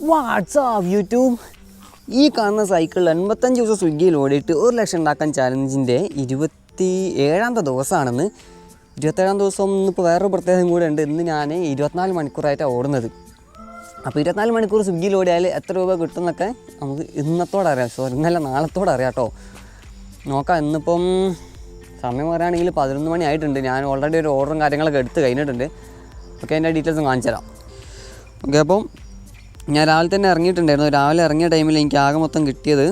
WhatsApp YouTube ഈ കാണുന്ന cycle എൺപത്തഞ്ച് ദിവസം സ്വിഗ്ഗിയിൽ ഓടിയിട്ട് ഒരു ലക്ഷം ഉണ്ടാക്കാൻ ചാലഞ്ചിന്റെ ഇരുപത്തി ഏഴാമത്തെ ദിവസമാണെന്ന്. ഇരുപത്തേഴാം ദിവസം ഇന്നിപ്പോൾ വേറൊരു പ്രത്യേകം കൂടെ ഉണ്ട്. ഇന്ന് ഞാൻ ഇരുപത്തിനാല് മണിക്കൂറായിട്ടാണ് ഓടുന്നത്. അപ്പോൾ ഇരുപത്തിനാല് മണിക്കൂർ സ്വിഗ്ഗിയിൽ ഓടിയാൽ എത്ര രൂപ കിട്ടുമെന്നൊക്കെ നമുക്ക് ഇന്നത്തോടെ അറിയാം. സോറി ഇന്നല്ല നാളത്തോടെ അറിയാം കേട്ടോ. നോക്കാം ഇന്നിപ്പം സമയം പറയുകയാണെങ്കിൽ പതിനൊന്ന് മണി ആയിട്ടുണ്ട്. ഞാൻ ഓൾറെഡി ഒരു ഓർഡറും കാര്യങ്ങളൊക്കെ എടുത്ത് കഴിഞ്ഞിട്ടുണ്ട്. ഓക്കെ അതിന്റെ ഡീറ്റെയിൽസും കാണിച്ചു തരാം ഓക്കെ അപ്പം ഞാൻ രാവിലെ തന്നെ ഇറങ്ങിയിട്ടുണ്ടായിരുന്നു. രാവിലെ ഇറങ്ങിയ ടൈമിൽ എനിക്ക് ആകെ മൊത്തം കിട്ടിയത്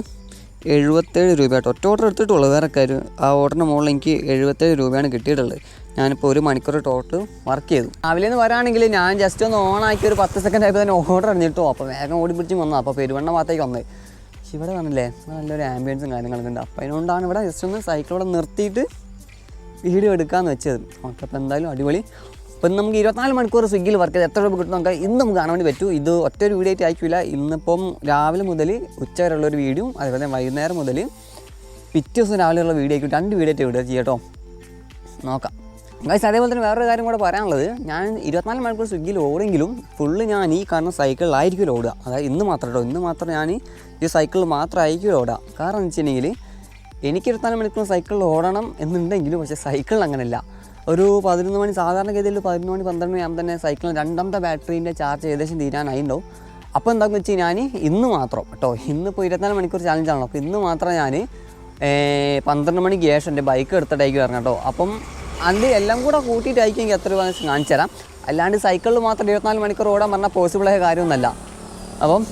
എഴുപത്തേഴ് രൂപയായിട്ട് ഒറ്റ ഓർഡർ എടുത്തിട്ടുള്ളൂ. വേറെ കാര്യം ആ ഓർഡറിന് മുകളിൽ എനിക്ക് എഴുപത്തേഴ് രൂപയാണ് കിട്ടിയിട്ടുള്ളത്. ഞാനിപ്പോൾ ഒരു മണിക്കൂർ ടോട്ടൽ വർക്ക് ചെയ്തു. രാവിലെ എന്ന് പറയുകയാണെങ്കിൽ ഞാൻ ജസ്റ്റ് ഒന്ന് ഓൺ ആക്കി ഒരു പത്ത് സെക്കൻഡ് ആയപ്പോൾ തന്നെ ഓർഡർ അറിഞ്ഞിട്ടോ അപ്പോൾ വേഗം ഓടിപ്പിടിച്ച് വന്നു. അപ്പോൾ പെരുവണ്ണ ഭാഗത്തേക്ക് വന്നത് പക്ഷെ ഇവിടെ വന്നില്ലേ? നല്ലൊരു ആംബിയൻസും കാര്യങ്ങളൊക്കെ ഉണ്ട്. അപ്പോൾ അതിനോണ്ടാണ് ഇവിടെ ജസ്റ്റ് ഒന്ന് സൈക്കിൾ ഇവിടെ നിർത്തിയിട്ട് വീഡിയോ എടുക്കാമെന്ന് വെച്ചത്. ഓക്കെ അപ്പോൾ എന്തായാലും അടിപൊളി. അപ്പം നമുക്ക് ഇരുപത്തിനാല് മണിക്കൂർ സ്വിഗ്ഗിയിൽ വർക്ക് ചെയ്ത് എത്ര രൂപ കിട്ടും നമുക്ക് ഇന്ന് നമുക്ക് കാണാൻ വേണ്ടി പറ്റൂ. ഇത് ഒറ്റ ഒരു വീഡിയോ ആയിട്ട് ആയിക്കില്ല ഇന്നിപ്പം രാവിലെ മുതൽ ഉച്ച വരെയുള്ള ഒരു വീഡിയോ അതുപോലെ വൈകുന്നേരം മുതൽ പിറ്റേ ദിവസം രാവിലെയുള്ള വീഡിയോ ആയിരിക്കും രണ്ട് വീഡിയോ ആയിട്ട് വിടുക ചെയ്യട്ടോ നോക്കാം. ഗൈസ് അതേപോലെ തന്നെ വേറൊരു കാര്യം കൂടെ പറയാനുള്ളത്. ഞാൻ ഇരുപത്തിനാല് മണിക്കൂർ സ്വിഗ്ഗിയിൽ ഓടെങ്കിലും ഫുള്ള് ഞാൻ ഈ കാണുന്ന സൈക്കിളിലായിരിക്കും ഓടുക. അതായത് ഇന്ന് മാത്രം കേട്ടോ. ഇന്ന് മാത്രം ഞാൻ ഈ സൈക്കിളിൽ മാത്രമായിരിക്കും ഓടുക. കാരണം എന്ന് വെച്ചിട്ടുണ്ടെങ്കിൽ എനിക്ക് ഇരുപത്തിനാല് മണിക്കൂർ സൈക്കിളിൽ ഓടണം എന്നുണ്ടെങ്കിലും പക്ഷേ സൈക്കിളിൽ അങ്ങനെയല്ല ഒരു പതിനൊന്ന് മണി സാധാരണ സാധാരണഗതിയിൽ പതിനൊന്ന് മണി പന്ത്രണ്ട് മണി ആകുമ്പോൾ തന്നെ സൈക്കിളിന് രണ്ടാമത്തെ ബാറ്ററീന്റെ ചാർജ് ഏകദേശം തീരാനായിട്ടുണ്ടാവും അപ്പോൾ എന്താണെന്ന് വെച്ച് ഞാൻ ഇന്ന് മാത്രം കേട്ടോ ഇന്നിപ്പോൾ ഇരുപത്തിനാല് മണിക്കൂർ ചാലഞ്ചാണല്ലോ അപ്പോൾ ഇന്ന് മാത്രം ഞാൻ പന്ത്രണ്ട് മണിക്ക് ശേഷം എന്റെ ബൈക്ക് എടുത്തിട്ടായിരിക്കും ഇറങ്ങാം കേട്ടോ അപ്പം അതിൽ എല്ലാം കൂടെ കൂട്ടിയിട്ടായിരിക്കും എനിക്ക് എത്ര രൂപ കാണിച്ചു തരാം. അല്ലാണ്ട് സൈക്കിളിൽ മാത്രം ഇരുപത്തിനാല് മണിക്കൂർ ഓടാൻ പറഞ്ഞാൽ പോസിബിളായ കാര്യമൊന്നുമല്ല. അപ്പം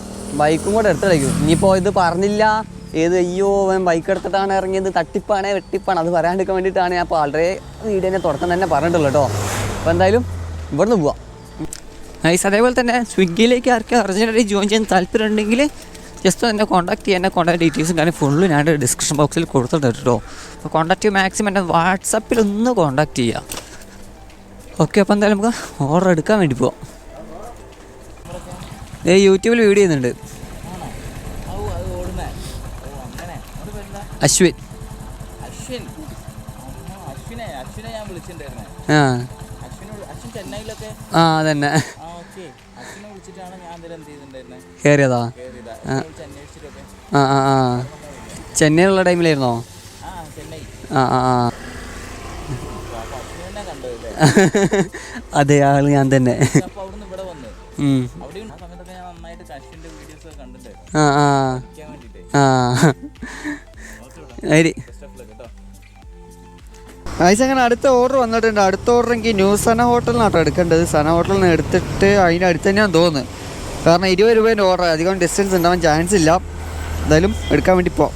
ബൈക്കും കൂടെ എടുത്തിട്ടേക്കും ഇനിയിപ്പോൾ ഇത് പറഞ്ഞില്ല ഏത് അയ്യോ അവൻ ബൈക്ക് എടുത്തിട്ടാണ് ഇറങ്ങിയത് തട്ടിപ്പാണ് വെട്ടിപ്പാണ് അത് പറയാണ്ടിരിക്കാൻ വേണ്ടിയിട്ടാണ് ഞാൻ അപ്പോൾ വളരെ വീഡിയോനെ തുടക്കം തന്നെ പറഞ്ഞിട്ടുള്ളൂ കേട്ടോ. അപ്പോൾ എന്തായാലും ഇവിടുന്ന് പോവാം. നൈസ് അതേപോലെ തന്നെ സ്വിഗ്ഗിയിലേക്ക് ആർക്കും അർജന്റായി ജോയിൻ ചെയ്യാൻ താല്പര്യം ഉണ്ടെങ്കിൽ ജസ്റ്റ് എന്നെ കോൺടാക്ട് ചെയ്യാൻ എന്റെ കോൺടാക്ട് ഡീറ്റെയിൽസും കാര്യം ഫുള്ള് ഞാൻ ഡിസ്ക്രിപ്ഷൻ ബോക്സിൽ കൊടുത്തിട്ടുണ്ട് കേട്ടോ. അപ്പോൾ കോൺടാക്ട് മാക്സിമം എന്റെ വാട്സപ്പിൽ ഒന്ന് കോൺടാക്ട് ചെയ്യുക ഓക്കെ അപ്പോൾ എന്തായാലും നമുക്ക് ഓർഡർ എടുക്കാൻ വേണ്ടി പോവാം. ഏ യൂട്യൂബിൽ വീഡിയോ ചെയ്യുന്നുണ്ട്. അശ്വിൻ. അശ്വിൻ. അശ്വിനെ അശ്വിനെ ഞാൻ വിളിച്ചിട്ടുണ്ടായിരുന്നെ. ആ. അശ്വിൻ ചെന്നൈയിലൊക്കെ? ആ അതന്നെ. അശ്വിനെ വിളിച്ചിട്ടാണ് ഞാൻ എന്ത് വിളിച്ച് ആ ആ ആ. ചെന്നൈയിലുള്ള ടൈമിലായിരുന്നോ? ആ ആ ആ അതെ ആൾ ഞാൻ തന്നെ. ആ ആ ആ. ലക്ക് അങ്ങനെ അടുത്ത ഓർഡർ വന്നിട്ടുണ്ട്. അടുത്ത ഓർഡർ എനിക്ക് ന്യൂ സന ഹോട്ടലിനാട്ടോ എടുക്കേണ്ടത്. സന ഹോട്ടലിൽ നിന്ന് എടുത്തിട്ട് അതിന്റെ അടുത്ത് തന്നെയാണ് തോന്നുന്നത് കാരണം ഇരുപത് രൂപേന്റെ ഓർഡർ അധികം ഡിസ്റ്റൻസ് ഉണ്ടാവാൻ ചാൻസ് ഇല്ല. എന്തായാലും എടുക്കാൻ വേണ്ടി പോവാം.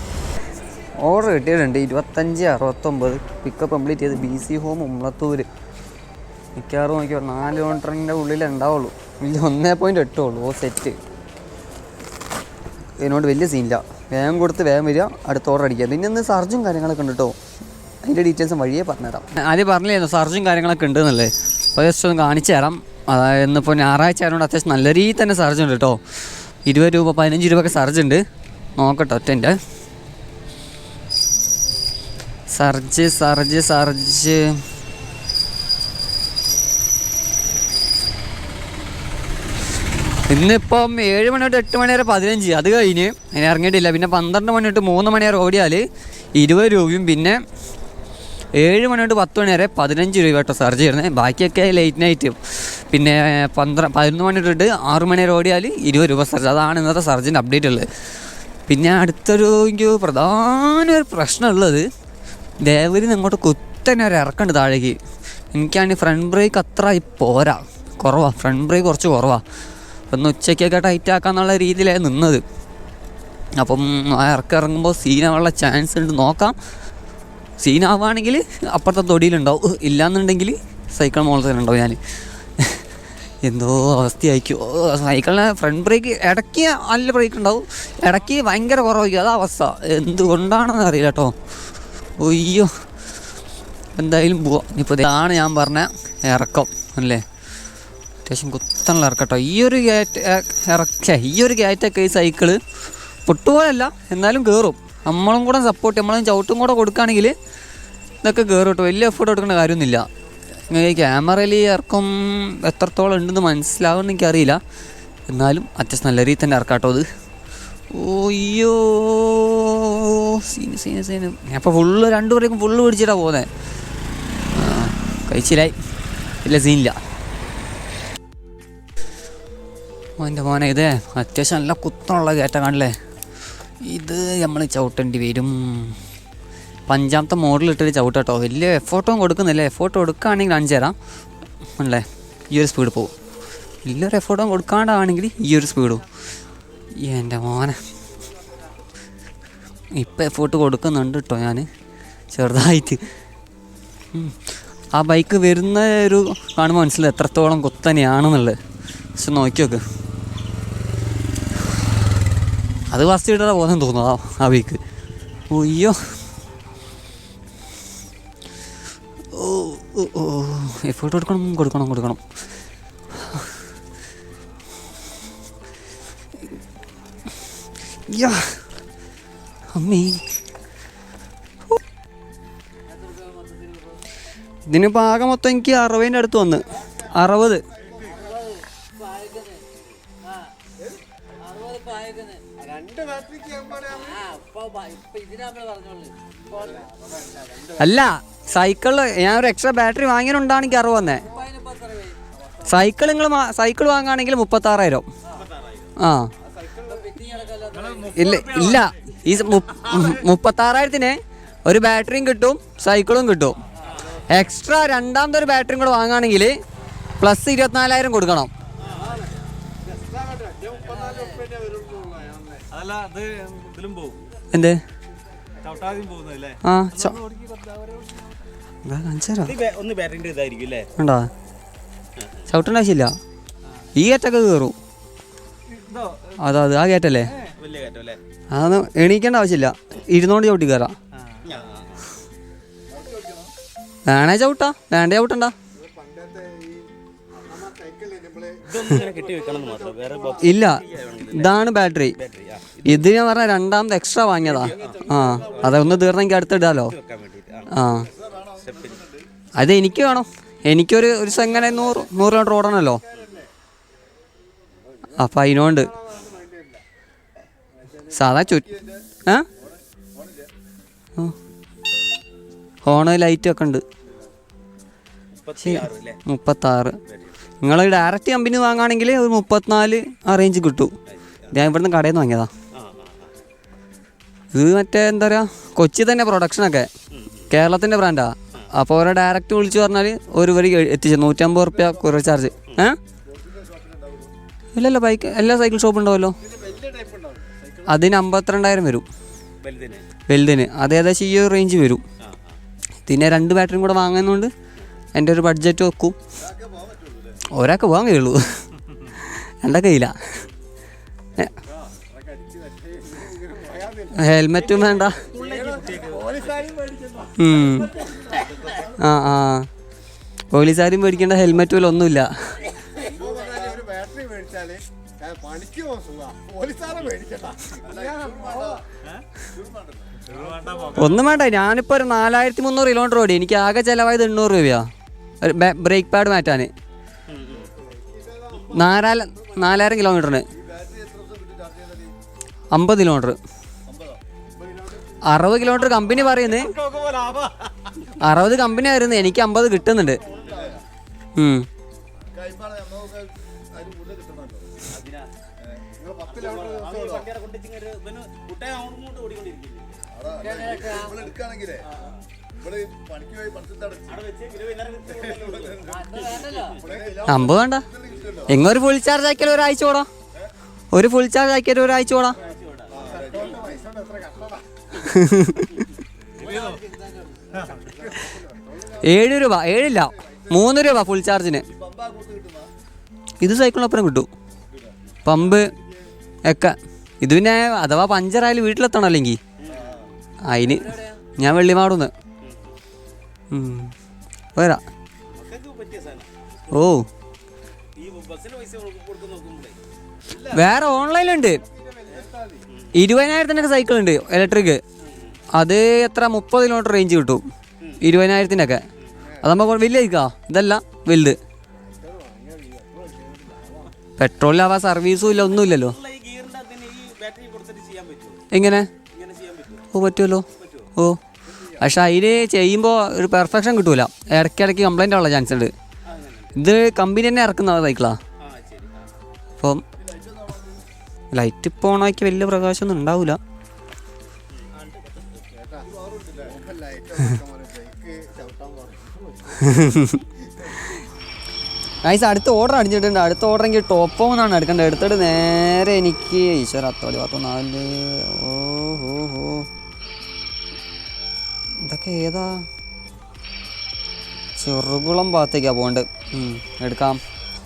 ഓർഡർ കിട്ടിയിട്ടുണ്ട്. ഇരുപത്തഞ്ച് അറുപത്തൊമ്പത്. പിക്കപ്പ് കംപ്ലീറ്റ് ചെയ്ത് ബി സി ഹോം ഉമ്മളത്തൂര്. മിക്കവാറും നോക്കിയോ നാല് കിലോമീറ്ററിന്റെ ഉള്ളിലേ ഉണ്ടാവുള്ളൂ. വലിയ ഒന്നേ പോയിന്റ് എട്ടുള്ളൂ. ഓ സെറ്റ് ഇതിനോട് വലിയ സീനില്ല വേഗം കൊടുത്ത് വേഗം വരിക അടുത്ത ഓർഡർ അടിക്കുക. പിന്നെ ഇന്ന് സർജും കാര്യങ്ങളൊക്കെ ഉണ്ട് കേട്ടോ. അതിന്റെ ഡീറ്റെയിൽസും വഴിയേ പറഞ്ഞുതരാം. ആദ്യം പറഞ്ഞില്ലായിരുന്നു സർജും കാര്യങ്ങളൊക്കെ ഉണ്ട് എന്നല്ലേ അപ്പോൾ ജസ്റ്റ് ഒന്ന് കാണിച്ചു തരാം. അതായത് ഇന്നിപ്പോൾ ഞായറാഴ്ച ആയതുകൊണ്ട് അത്യാവശ്യം നല്ല രീതിയിൽ തന്നെ സർജ് ഉണ്ട് കേട്ടോ. ഇരുപത് രൂപ പതിനഞ്ച് രൂപ ഒക്കെ സർജ് ഉണ്ട്. നോക്കട്ടെ ഒറ്റന്റെ. Surge surge surge. ഇന്നിപ്പം ഏഴ് മണി തൊട്ട് എട്ട് മണി വരെ പതിനഞ്ച്. അത് കഴിഞ്ഞ് അതിന് ഇറങ്ങിയിട്ടില്ല. പിന്നെ പന്ത്രണ്ട് മണി തൊട്ട് മൂന്ന് മണി വരെ ഓടിയാൽ ഇരുപത് രൂപയും പിന്നെ ഏഴ് മണി തൊട്ട് പത്ത് മണി വരെ പതിനഞ്ച് രൂപ കേട്ടോ ചാർജ് ചെയ്യുന്നത് ബാക്കിയൊക്കെ ലേറ്റ് നൈറ്റ് പിന്നെ പന്ത്ര പതിനൊന്ന് മണി തൊട്ട് ആറ് മണി വരെ ഓടിയാൽ ഇരുപത് രൂപ സർജ് അതാണ് ഇന്നത്തെ ചാർജിന്റെ അപ്ഡേറ്റ് ഉള്ളത്. പിന്നെ അടുത്തൊരു എനിക്ക് പ്രധാന ഒരു പ്രശ്നമുള്ളത് ദേവരിന്ന് അങ്ങോട്ട് കുത്തനെ ഒരു ഇറക്കുന്നുണ്ട് താഴേക്ക്. എനിക്കാണെങ്കിൽ ഫ്രണ്ട് ബ്രേക്ക് അത്ര പോരാ. കുറവാണ് ഫ്രണ്ട് ബ്രേക്ക് കുറച്ച് കുറവാണ് ഒന്ന് ഉച്ചയ്ക്കൊക്കെ ടൈറ്റ് ആക്കാന്നുള്ള രീതിയിലാണ് നിന്നത്. അപ്പം ആ ഇറക്കം ഇറങ്ങുമ്പോൾ സീനാവാനുള്ള ചാൻസ് ഉണ്ട്. നോക്കാം. സീനാവുകയാണെങ്കിൽ അപ്പുറത്തെ തൊടിയിലുണ്ടാവും. ഇല്ലയെന്നുണ്ടെങ്കിൽ സൈക്കിൾ ഉണ്ടാവും ഞാൻ എന്തോ അവസ്ഥയായിരിക്കും. സൈക്കിളിന് ഫ്രണ്ട് ബ്രേക്ക് ഇടയ്ക്ക് നല്ല ബ്രേക്ക് ഉണ്ടാവും. ഇടയ്ക്ക് ഭയങ്കര കുറവായിരിക്കും. അതാ അവസ്ഥ. എന്തുകൊണ്ടാണെന്ന് അറിയില്ല കേട്ടോ. ഒയ്യോ എന്തായാലും പോവാം. ഇപ്പോൾ ഇതാണ് ഞാൻ പറഞ്ഞ ഇറക്കം. അല്ലേ? അത്യാവശ്യം കുത്തനുള്ള ഇറക്കട്ടോ. ഈ ഒരു ഗേറ്റ് ഇറക്ക ഈ ഒരു ഗേറ്റൊക്കെ ഈ സൈക്കിൾ പൊട്ടുപോലല്ല എന്നാലും കയറും നമ്മളും കൂടെ സപ്പോർട്ട് നമ്മളും ചവിട്ടും കൂടെ കൊടുക്കുകയാണെങ്കിൽ ഇതൊക്കെ കയറും കേട്ടോ. വലിയ എഫേർട്ട് കൊടുക്കേണ്ട കാര്യമൊന്നുമില്ല. ഈ ക്യാമറയിൽ ഇറക്കം എത്രത്തോളം ഉണ്ടെന്ന് മനസ്സിലാവുമെന്ന് എനിക്കറിയില്ല. എന്നാലും അത്യാവശ്യം നല്ല രീതിയിൽ തന്നെ ഇറക്കാട്ടോ അത്. ഓയ്യോ സീന് സീന് സീന് അപ്പോൾ ഫുള്ള് രണ്ടു പേരേക്കും ഫുള്ള് പിടിച്ചിട്ടാണ് പോകുന്നത് കഴിച്ചില്ലായി. ഇല്ല സീനില്ല മോന്റെ മോനെ ഇത് അത്യാവശ്യം നല്ല കുത്തമുള്ള കയറ്റ കാണില്ലേ? ഇത് നമ്മൾ ചവിട്ടേണ്ടി വരും. പഞ്ചാമത്തെ മോഡലിട്ടൊരു ചവിട്ടോ വലിയ എഫോർട്ടും കൊടുക്കുന്നില്ല? എഫോർട്ട് കൊടുക്കുകയാണെങ്കിൽ കാണിച്ചു തരാം. അല്ലേ? ഈ ഒരു സ്പീഡ് പോകും വലിയൊരു എഫോർട്ടും കൊടുക്കാണ്ടാണെങ്കിൽ ഈ ഒരു സ്പീഡ് പോകും എന്റെ മോനെ. ഇപ്പം എഫോർട്ട് കൊടുക്കുന്നുണ്ട് കേട്ടോ ഞാൻ ചെറുതായിട്ട്. ആ ബൈക്ക് വരുന്ന ഒരു കാണുമ്പോൾ മനസ്സിലായി എത്രത്തോളം കുത്തനെയാണെന്നുള്ളത്. പക്ഷെ നോക്കി നോക്ക് അത് ഫസ്റ്റ് ഇട്ടാ പോകുന്ന തോന്നുന്നു ആ വീക്ക് ഓയ്യോ ഓ ഓ എഫേർട്ട് കൊടുക്കണം കൊടുക്കണം കൊടുക്കണം. യാ. അമ്മേ. ഇതിനിപ്പോൾ ആകെ മൊത്തം എനിക്ക് അറുപതിന്റെ അടുത്ത് വന്ന്. അറുപത്. അല്ല സൈക്കിൾ ഞാൻ ഒരു എക്സ്ട്രാ ബാറ്ററി വാങ്ങിയിട്ടുണ്ടാണ് എനിക്ക് അറിവ് വന്നേ സൈക്കിൾ നിങ്ങൾ സൈക്കിൾ വാങ്ങുകയാണെങ്കിൽ മുപ്പത്താറായിരം. ആ. ഇല്ല ഇല്ല. ഈ മുപ്പത്താറായിരത്തിന് ഒരു ബാറ്ററിയും കിട്ടും സൈക്കിളും കിട്ടും. എക്സ്ട്രാ രണ്ടാമത്തെ ഒരു ബാറ്ററിയും കൂടെ വാങ്ങുകയാണെങ്കിൽ പ്ലസ് ഇരുപത്തിനാലായിരം കൊടുക്കണം. അതല്ല അത് ഇതിലും പോകും എന്ത്? ആ അല്ലേ? ഉണ്ടോ ചവിട്ടേണ്ട ആവശ്യമില്ല. ഈ കയറ്റൊക്കെ കയറും അതാ അത് ആ കയറ്റല്ലേ അതൊന്നും എണീക്കേണ്ട ആവശ്യമില്ല. ഇരുന്നോണ്ട് ചവിട്ടി കയറാം വേണേ ചവിട്ടാ വേണ്ടേ ചവിട്ടണ്ട. ഇല്ല. ഇതാണ് ബാറ്ററി ഇത് ഞാൻ പറഞ്ഞ രണ്ടാമത് എക്സ്ട്രാ വാങ്ങിയതാ. ആ അതൊന്ന് തീർന്നെങ്കിൽ അടുത്തിടാലോ ആ. അത് എനിക്ക് വേണം. എനിക്കൊരു ഒരു സെങ്ങനെ നൂറ് നൂറ് കിലോമീറ്റർ ഓടണമല്ലോ അപ്പം അതിനോണ്ട് സാധാ ചു ആ. ഹോണ് ലൈറ്റ് ഒക്കെ ഉണ്ട്. മുപ്പത്തി ആറ് അല്ലേ? മുപ്പത്താറ്. നിങ്ങൾ ഡയറക്റ്റ് കമ്പനി വാങ്ങുകയാണെങ്കിൽ ഒരു മുപ്പത്തിനാല് ആ റേഞ്ച് കിട്ടും. ഞാൻ ഇവിടുന്ന് കടയിൽ നിന്ന് വാങ്ങിയതാ. ഇത് മറ്റേ എന്താ പറയുക കൊച്ചി തന്നെ പ്രൊഡക്ഷനൊക്കെ കേരളത്തിന്റെ ബ്രാൻഡാ അപ്പോൾ ഓരോ ഡയറക്റ്റ് വിളിച്ചു പറഞ്ഞാൽ ഒരു വരി എത്തിച്ചു നൂറ്റമ്പത് റുപ്യ കുറവ് ചാർജ് ഏ? ഇല്ലല്ല ബൈക്ക് എല്ലാ സൈക്കിൾ ഷോപ്പ് ഉണ്ടാവുമല്ലോ അതിന് അമ്പത്തിരണ്ടായിരം വരും. വലുതിന്. അത് ഏകദേശം ഈ ഒരു റേഞ്ച് വരും. പിന്നെ രണ്ട് ബാറ്ററിയും കൂടെ വാങ്ങുന്നതുകൊണ്ട് എന്റെ ഒരു ബഡ്ജറ്റ് വെക്കും. ഒരാൾക്ക് പോകാൻ കഴിയുള്ളൂ. എന്റെ കയ്യില ഹെൽമെറ്റും വേണ്ട. ആ ആ. പോലീസുകാരും മേടിക്കേണ്ട ഹെൽമെറ്റ് പോലും ഒന്നുമില്ല. ഒന്നും വേണ്ട. ഞാനിപ്പോൾ ഒരു നാലായിരത്തി മുന്നൂറ് കിലോമീറ്റർ ഓടി. എനിക്ക് ആകെ ചിലവായത് എണ്ണൂറ് രൂപയാ. ബ്രേക്ക് പാഡ് മാറ്റാൻ നാലാല നാലായിരം കിലോമീറ്ററിന്. അമ്പത് കിലോമീറ്റർ. അറുപത് കിലോമീറ്റർ കമ്പനി പറയുന്നത് അറുപത് കമ്പനി ആയിരുന്നു എനിക്ക് അമ്പത് കിട്ടുന്നുണ്ട്. കിലോമീറ്റർ അമ്പത് വേണ്ട. എങ്ങ ഒരു ഫുൾ ചാർജ് ആക്കിയാൽ ഒരാഴ്ച ഓടാം. ഒരു ഫുൾ ചാർജ് ആക്കിയാൽ ഒരാഴ്ച ഓടാം. ഏഴ് രൂപ ഏഴില്ല. മൂന്ന് രൂപ ഫുൾ ചാർജിന് ഇത് സൈക്കിളിനൊപ്പം കിട്ടും. പമ്പ് ഒക്കെ. ഇത് പിന്നെ അഥവാ പഞ്ചറായാലും വീട്ടിലെത്തണം അല്ലെങ്കിൽ അതിന് ഞാൻ വെള്ളിമാടുന്ന്. വരാ. ഓ. വേറെ ഓൺലൈനുണ്ട് ഇരുപതിനായിരത്തിനൊക്കെ സൈക്കിൾ ഉണ്ട് ഇലക്ട്രിക് അത് എത്ര? മുപ്പത് കിലോമീറ്റർ റേഞ്ച് കിട്ടും. ഇരുപതിനായിരത്തിനൊക്കെ. അതാകുമ്പോൾ വലിയ ബൈക്കാ ഇതല്ല വലുത്. പെട്രോളിലാവാ സർവീസും ഇല്ല ഒന്നുമില്ലല്ലോ എങ്ങനെ? ഓ പറ്റുമല്ലോ ഓ. പക്ഷെ അതിന് ചെയ്യുമ്പോൾ ഒരു പെർഫെക്ഷൻ കിട്ടൂല. ഇടയ്ക്കിടയ്ക്ക് കംപ്ലൈന്റ് ഉള്ള ചാൻസ് ഉണ്ട്. ഇത് കമ്പനി തന്നെ ഇറക്കുന്ന സൈക്കിളാ ആ ശരി അപ്പം ലൈറ്റ് ഇപ്പോൾ ഓണാക്കി വലിയ പ്രകാശമൊന്നും ഉണ്ടാവില്ല നൈസ് അടുത്ത ഓർഡർ അടിച്ചിട്ടുണ്ട്. അടുത്ത ഓർഡർ എനിക്ക് ടോപ്പ് ആണ് എടുക്കേണ്ടത്. എടുത്തിട്ട് നേരെ എനിക്ക് ഈശ്വര അത്തോളി പത്തൊന്നാൽ ഓ ഇതൊക്കെ ഏതാ? ചെറുകുളം ഭാഗത്തേക്കാണ് പോകേണ്ടത് എടുക്കാം.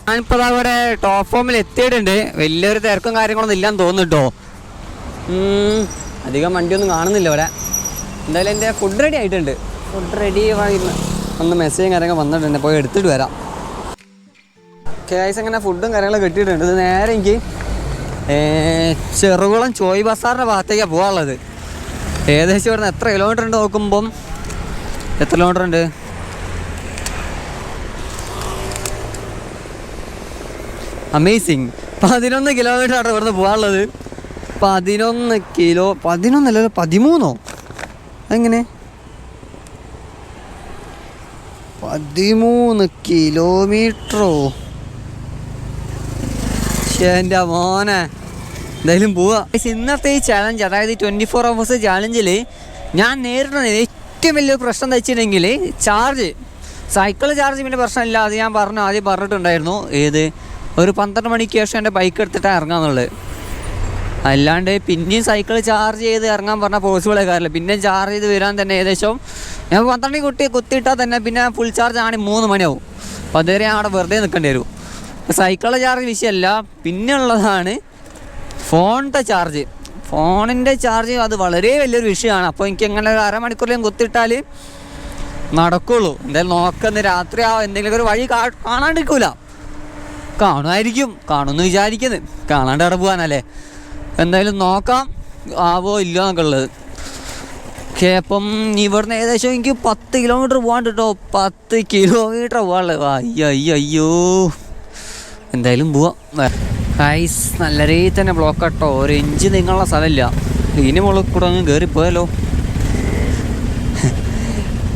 ഞാനിപ്പോൾ അവിടെ ടോപ്പ് ഫോമിൽ എത്തിയിട്ടുണ്ട്. വലിയൊരു തിരക്കും കാര്യങ്ങളൊന്നും ഇല്ലാന്ന് തോന്നുന്നു കേട്ടോ അധികം വണ്ടിയൊന്നും കാണുന്നില്ല ഇവിടെ. എന്തായാലും എന്റെ ഫുഡ് റെഡി ആയിട്ടുണ്ട്. ഫുഡ് റെഡി ഒന്ന് മെസ്സേജും കാര്യങ്ങൾ വന്നിട്ടുണ്ട്. പോയി എടുത്തിട്ട് വരാം. കേസ് അങ്ങനെ ഫുഡും കാര്യങ്ങളൊക്കെ കിട്ടിയിട്ടുണ്ട്. ഇത് നേരെ എനിക്ക് ചെറുകുളം ചോയ് ബസാറിന്റെ ഭാഗത്തേക്കാണ് പോകാനുള്ളത്. ഏകദേശം ഇവിടുന്ന് എത്ര കിലോമീറ്റർ ഉണ്ട് നോക്കുമ്പം? എത്ര കിലോമീറ്റർ ഉണ്ട്? അമേസിങ് പതിനൊന്ന് കിലോമീറ്റർ ആണ് ഇവിടുന്ന് പോകാനുള്ളത് പതിനൊന്ന് കിലോ പതിനൊന്നല്ലല്ലോ പതിമൂന്നോ? അതെങ്ങനെ? പതിമൂന്ന് കിലോമീറ്ററോ എന്റെ മോനെ. എന്തായാലും പോവാ. ഇന്നത്തെ ഈ ചാലഞ്ച് അതായത് ട്വന്റി ഫോർ അവേഴ്സ് ചാലഞ്ചിൽ ഞാൻ നേരിടുന്ന ഏറ്റവും വലിയ പ്രശ്നം എന്താ വെച്ചിട്ടുണ്ടെങ്കിൽ ചാർജ് സൈക്കിൾ ചാർജ് പിന്നെ പ്രശ്നമില്ല. അത് ഞാൻ പറഞ്ഞു ആദ്യം പറഞ്ഞിട്ടുണ്ടായിരുന്നു. ഏത്? ഒരു പന്ത്രണ്ട് മണിക്ക് ശേഷം എന്റെ ബൈക്ക് എടുത്തിട്ടാണ് ഇറങ്ങാന്നുള്ളത് അല്ലാണ്ട് പിന്നെയും സൈക്കിൾ ചാർജ് ചെയ്ത് ഇറങ്ങാൻ പറഞ്ഞാൽ പോസിബിൾ ആകാറില്ല പിന്നെ ചാർജ് ചെയ്ത് വരാൻ തന്നെ ഏകദേശം ഞാൻ പന്ത്രണ്ട് കുട്ടി കുത്തിയിട്ടാൽ തന്നെ പിന്നെ ഫുൾ ചാർജ് ആണെങ്കിൽ മൂന്ന് മണിയാവും. അപ്പോൾ അതുവരെ അവിടെ വെറുതെ നിൽക്കേണ്ടി വരും. സൈക്കിളിലെ ചാർജ് വിഷയമല്ല. പിന്നെ ഉള്ളതാണ് ഫോണിന്റെ ചാർജ്. ഫോണിന്റെ ചാർജ് അത് വളരെ വലിയൊരു വിഷയമാണ്. അപ്പോൾ എനിക്ക് എങ്ങനെ ഒരു അരമണിക്കൂറിലും കുത്തിട്ടാൽ നടക്കുള്ളൂ. എന്തായാലും നോക്കുന്ന രാത്രി ആ എന്തെങ്കിലും ഒരു വഴി കാണാണ്ടിരിക്കൂല. കാണുമായിരിക്കും. കാണുമെന്ന് വിചാരിക്കുന്നത് കാണാണ്ട് അവിടെ പോകാനല്ലേ. എന്തായാലും നോക്കാം. ആവോ ഇല്ലോ എന്നൊക്കെയുള്ളത്. ഓക്കെ അപ്പം ഇവിടുന്ന് ഏകദേശം എനിക്ക് പത്ത് കിലോമീറ്റർ പോകാണ്ട് കേട്ടോ പത്ത് കിലോമീറ്റർ പോകാനുള്ളത്. അയ്യോ അയ്യോ അയ്യോ. എന്തായാലും പോവാം. ഐസ് നല്ല രീതിയിൽ തന്നെ ബ്ലോക്ക് കേട്ടോ ഒരു ഇഞ്ച് നിങ്ങളുടെ സ്ഥലമില്ല. ഇനി മുകളിൽ കൂടെ അങ്ങ് കയറിപ്പോയല്ലോ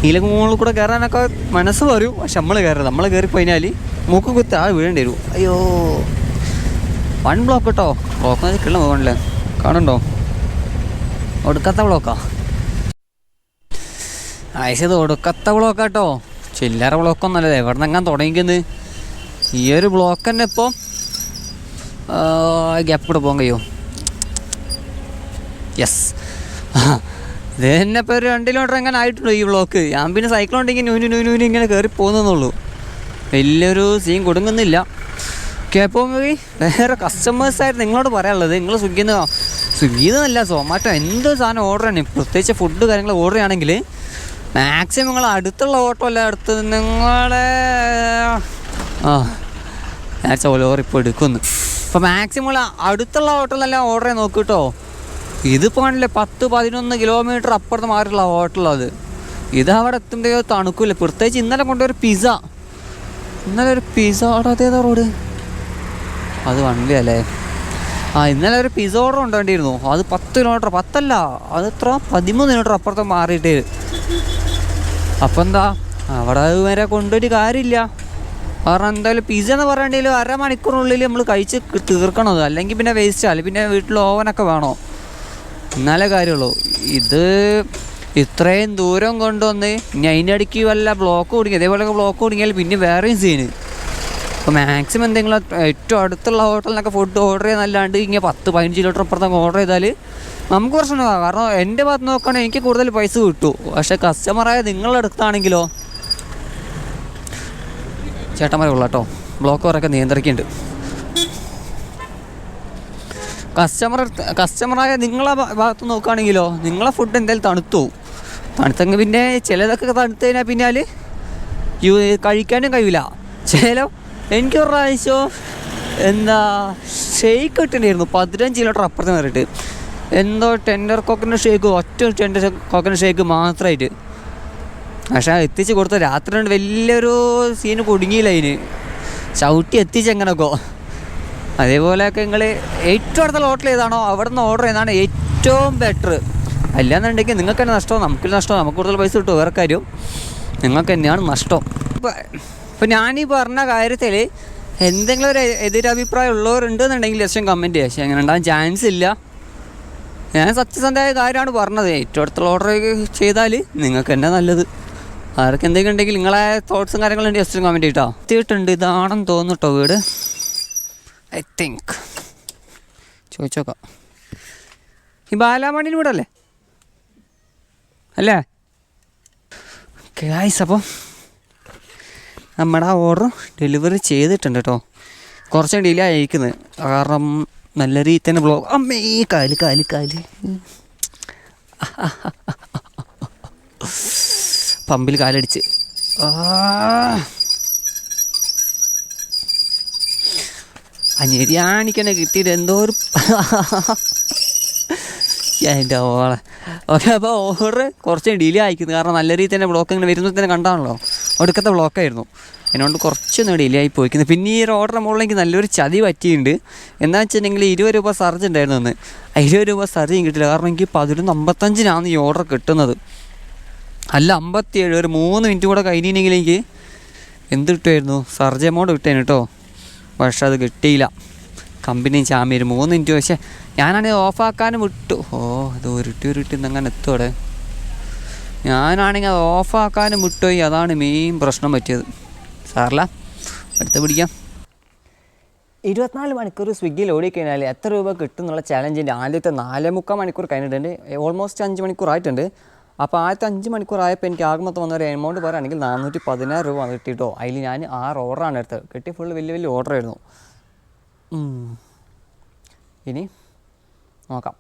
ഇതിലേക്ക് മുകളിൽ കൂടെ കയറാനൊക്കെ മനസ്സ് വരും പക്ഷെ നമ്മൾ കയറരുത് നമ്മൾ കയറിപ്പോയിനാൽ മൂക്ക് കുത്തി ആ വീഴേണ്ടി വരും. അയ്യോ. വൺ ബ്ലോക്ക് കേട്ടോ ബ്ലോക്ക് കിള്ള പോകണല്ലേ കാണണ്ടോ ഒടുക്കത്ത ബ്ലോക്കാ അയച്ചത് ഒടുക്കത്ത ബ്ലോക്ക് കേട്ടോ ചില്ലറ ബ്ലോക്കൊന്നല്ലേ എവിടെ നിന്നെങ്ങാൻ തുടങ്ങിക്കുന്നത്? ഈ ഒരു ബ്ലോക്ക് തന്നെ ഇപ്പോൾ ഗ്യാപ്പ് കൂടെ പോകാൻ കഴിയുമോ യെസ് ഇത് ഇപ്പോൾ ഒരു രണ്ട് കിലോമീറ്റർ എങ്ങനെ ആയിട്ടുണ്ടോ ഈ ബ്ലോക്ക് ഞാൻ പിന്നെ സൈക്കിൾ ഉണ്ടെങ്കിൽ നൂന് നൂന് ഇങ്ങനെ കയറി പോകുന്നുള്ളൂ വലിയൊരു സീൻ കൊടുങ്ങുന്നില്ല. ഓക്കെ അപ്പോൾ വേറെ കസ്റ്റമേഴ്സായിട്ട് നിങ്ങളോട് പറയാനുള്ളത്. നിങ്ങൾ സ്വിഗ്ഗിയിൽ നിന്ന് സ്വിഗ്ഗിയിൽ നിന്നല്ല സൊമാറ്റോ എന്ത് സാധനം ഓർഡർ ആണ്. പ്രത്യേകിച്ച് ഫുഡ് കാര്യങ്ങൾ ഓർഡർ ചെയ്യുകയാണെങ്കിൽ മാക്സിമം നിങ്ങൾ അടുത്തുള്ള ഓട്ടോ അല്ല അടുത്ത് നിങ്ങളെ ആ ഞാൻ ചോലോറിപ്പോൾ എടുക്കുന്നു. അപ്പോൾ മാക്സിമം അടുത്തുള്ള ഹോട്ടലെല്ലാം ഓർഡർ ചെയ്യാൻ നോക്കൂ കേട്ടോ ഇതിപ്പോൾ ആണല്ലേ പത്ത് പതിനൊന്ന് കിലോമീറ്റർ അപ്പുറത്ത് മാറിയുള്ള ഹോട്ടലത് ഇത് അവിടെ എത്തുമ്പോഴോ തണുക്കില്ല? പ്രത്യേകിച്ച് ഇന്നലെ കൊണ്ടൊരു പിസ്സ ഇന്നലെ ഒരു പിസ്സ ഓർഡർ അതേതാ റോഡ്. അത് വണ്ടി അല്ലേ ആ ഇന്നലെ ഒരു പിസ്സ ഓർഡർ കൊണ്ടുവേണ്ടിയിരുന്നു അത് പത്ത് കിലോമീറ്റർ പത്തല്ല അത് എത്ര? പതിമൂന്ന് കിലോമീറ്റർ അപ്പുറത്ത് മാറിയിട്ട്. അപ്പം എന്താ? അവിടെ വരെ കൊണ്ടൊരു കാര്യമില്ല. കാരണം എന്തായാലും പിസ്സ എന്ന് പറയണ്ടെങ്കിൽ അരമണിക്കൂറിനുള്ളിൽ നമ്മൾ കഴിച്ച് തീർക്കണത്. അല്ലെങ്കിൽ പിന്നെ വേസ്റ്റ് അല്ലെങ്കിൽ പിന്നെ വീട്ടിൽ ഓവനൊക്കെ വേണോ? എന്നാലേ കാര്യമുള്ളൂ. ഇത് ഇത്രയും ദൂരം കൊണ്ടുവന്ന് ഇനി അതിന്റെ വല്ല ബ്ലോക്ക് കുടുങ്ങി ഇതേപോലെയൊക്കെ ബ്ലോക്ക് കുടുങ്ങിയാൽ പിന്നെ വേറെയും സീന് അപ്പോൾ മാക്സിമം എന്തെങ്കിലും ഏറ്റവും അടുത്തുള്ള ഹോട്ടലിനൊക്കെ ഫുഡ് ഓർഡർ ചെയ്യുന്നല്ലാണ്ട് ഇങ്ങനെ പത്ത് പതിനഞ്ച് കിലോമീറ്റർ അപ്പുറത്തൊക്കെ ഓർഡർ ചെയ്താൽ നമുക്ക് പ്രശ്നമാണ് കാരണം എന്റെ ഭാഗത്ത് നോക്കുകയാണെങ്കിൽ എനിക്ക് കൂടുതൽ പൈസ കിട്ടും. പക്ഷേ കസ്റ്റമറായ നിങ്ങളുടെ അടുത്താണെങ്കിലോ ചേട്ടന്മാരെ ഉള്ളു കേട്ടോ. ബ്ലോക്ക് വരൊക്കെ നിയന്ത്രിക്കുന്നുണ്ട്. കസ്റ്റമർ കസ്റ്റമറായ നിങ്ങളെ ഭാഗത്ത് നോക്കുകയാണെങ്കിലോ നിങ്ങളെ ഫുഡ് എന്തായാലും തണുത്തു പോകും തണുത്തെങ്കിൽ പിന്നെ ചിലതൊക്കെ തണുത്ത് കഴിഞ്ഞാൽ പിന്നാൽ യു കഴിക്കാനും കഴിയില്ല ചില എനിക്ക് ഒരു പ്രാവശ്യം എന്താ ഷെയ്ക്ക് കിട്ടേണ്ടിയിരുന്നു പതിനഞ്ച് കിലോമീറ്റർ അപ്പുറത്ത് നേരിട്ട് എന്തോ ടെൻഡർ കോക്കനട്ട് ഷേക്ക് ഒറ്റ ടെൻഡർ കോക്കനട്ട് ഷേക്ക് മാത്രമായിട്ട്. പക്ഷേ എത്തിച്ച് കൊടുത്ത രാത്രി കൊണ്ട് വലിയൊരു സീന് കുടുങ്ങിയില്ല അതിന്. ചവിട്ടി എത്തിച്ച് എങ്ങനെയൊക്കെ. അതേപോലെയൊക്കെ നിങ്ങൾ ഏറ്റവും അടുത്തുള്ള ഹോട്ടൽ ഏതാണോ അവിടെ നിന്ന് ഓർഡർ ചെയ്യുന്നതാണ് ഏറ്റവും ബെറ്റർ അല്ലാന്നുണ്ടെങ്കിൽ നിങ്ങൾക്ക് തന്നെ നഷ്ടമോ നമുക്ക് നഷ്ടം നമുക്ക് കൂടുതൽ പൈസ കിട്ടും വേറെ കാര്യം. നിങ്ങൾക്ക് തന്നെയാണ് നഷ്ടം. ഇപ്പം ഇപ്പം ഞാനീ പറഞ്ഞ കാര്യത്തിൽ എന്തെങ്കിലും ഒരു എതിരഭിപ്രായം ഉള്ളവരുണ്ടെന്നുണ്ടെങ്കിൽ ലക്ഷ്യം കമന്റ് ചെയ്യാം പക്ഷേ അങ്ങനെ ഉണ്ടാകാൻ ചാൻസ് ഇല്ല. ഞാൻ സത്യസന്ധമായ കാര്യമാണ് പറഞ്ഞത്. ഏറ്റവും അടുത്തുള്ള ഓർഡർ ചെയ്താൽ നിങ്ങൾക്ക് തന്നെ നല്ലത്. ആർക്ക് എന്തെങ്കിലും ഉണ്ടെങ്കിൽ നിങ്ങളെ തോട്ട്സും കാര്യങ്ങളും ജസ്റ്റ് കമന്റ് ചെയ്യട്ടോ എത്തിയിട്ടുണ്ട്. ഇതാണെന്ന് തോന്നുന്നു വീട്. ഐ തിങ്ക് ചോദിച്ചോക്കാം. ഈ ബാലാമണിന് വീടല്ലേ? അല്ലേ? ഗായ്സ് അപ്പം നമ്മുടെ ആ ഓർഡർ ഡെലിവറി ചെയ്തിട്ടുണ്ട് കേട്ടോ കുറച്ച് ഡിലേ ആയിരിക്കുന്നത് കാരണം നല്ല രീതിയിൽ തന്നെ ബ്ലോഗ് അമ്മേ കാൽ കാൽ കാൽ. പമ്പിൽ കാലടിച്ച്. അഞ്ഞരിയാണിക്കനെ കിട്ടിയിട്ട് എന്തോ ഒരു എന്റെ ഓളെ ഓക്കെ അപ്പോൾ ഓർഡർ കുറച്ച് ഡിലേ ആയിക്കുന്നു. കാരണം നല്ല രീതിയിൽ തന്നെ ബ്ലോക്ക് ഇങ്ങനെ വരുന്നത് തന്നെ കണ്ടാണല്ലോ. ഒടുക്കത്തെ ബ്ലോക്കായിരുന്നു അതിനോണ്ട് കുറച്ചൊന്ന് ഡിലേ ആയി പോയിക്കുന്നത് പിന്നെ ഈ ഒരു ഓർഡർ മുകളിൽ എനിക്ക് നല്ലൊരു ചതി പറ്റിയിട്ടുണ്ട്. എന്താ വെച്ചിട്ടുണ്ടെങ്കിൽ ഇരുപത് രൂപ സർജ് ഉണ്ടായിരുന്നു അന്ന്. ഇരുപത് രൂപ സർജ് കിട്ടില്ല കാരണം എനിക്ക് പതിനൊന്ന് അമ്പത്തഞ്ചിനാണ് ഈ ഓർഡർ കിട്ടുന്നത്. അല്ല അമ്പത്തിയേഴ് ഒരു മൂന്ന് മിനിറ്റ് കൂടെ കഴിഞ്ഞിരുന്നെങ്കിൽ എനിക്ക് എന്ത് കിട്ടുമായിരുന്നു? സർജ് എമൗണ്ട് കിട്ടേന് കേട്ടോ. പക്ഷെ അത് കിട്ടിയില്ല. കമ്പനി ചാമി ഒരു മൂന്ന് മിനിറ്റ് പക്ഷേ ഞാനാണെങ്കിൽ ഓഫാക്കാനും വിട്ടു. ഓ അത് ഉരുട്ടി ഉരുട്ടി അങ്ങനെ എത്തോടെ ഞാനാണെങ്കിൽ അത് ഓഫാക്കാനും വിട്ടുപോയി. അതാണ് മെയിൻ പ്രശ്നം പറ്റിയത്. സാറില്ല അടുത്ത പിടിക്കാം. ഇരുപത്തിനാല് മണിക്കൂർ സ്വിഗ്ഗിയിൽ ഓടിക്കഴിഞ്ഞാൽ എത്ര രൂപ കിട്ടും എന്നുള്ള ചാലഞ്ചിന്റെ ആദ്യത്തെ നാലേ മുക്കാൽ മണിക്കൂർ കഴിഞ്ഞിട്ടുണ്ട്. ഓൾമോസ്റ്റ് അഞ്ച് മണിക്കൂർ ആയിട്ടുണ്ട്. അപ്പോൾ ആദ്യത്തെ അഞ്ച് മണിക്കൂർ ആയപ്പോൾ എനിക്ക് ആകെ മൊത്തം വന്ന ഒരു എമൗണ്ട് പറയുകയാണെങ്കിൽ നാനൂറ്റി പതിനാറ് രൂപ വന്ന് കിട്ടിയിട്ടോ അതിൽ ഞാൻ ആറ് ഓർഡറാണ് എടുത്തത്. കിട്ടി ഫുള്ള് വലിയ വലിയ ഓർഡർ ആയിരുന്നു. ഇനി നോക്കാം.